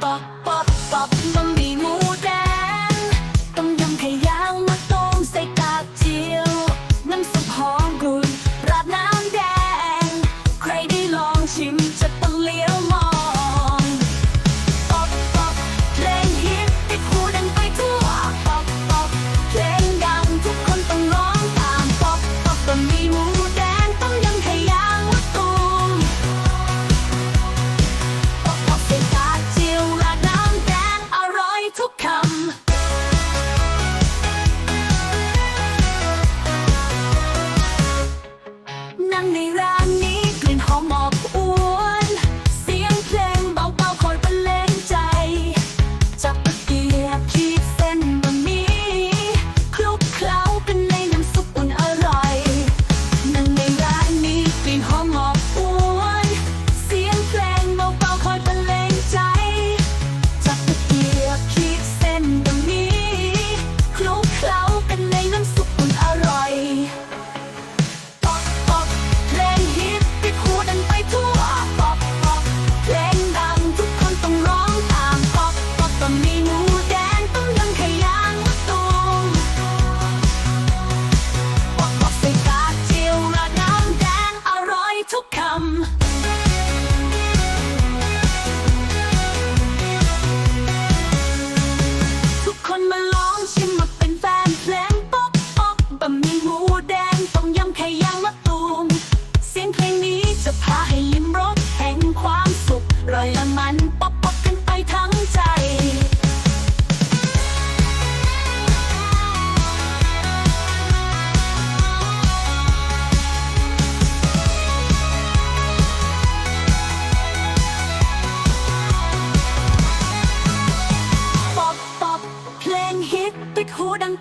Pop, pop, pop, mama. ล่อยมันป๊อปป๊อปกันไปทั้งใจ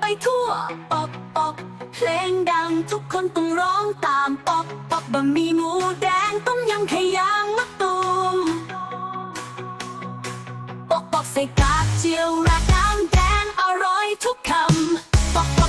ไปทั่ว ป๊อปป๊อปเพลงดังทุกคนต้องร้องตาม ใส่กากเจียวราดน้ำแดงอร่อยทุกคำ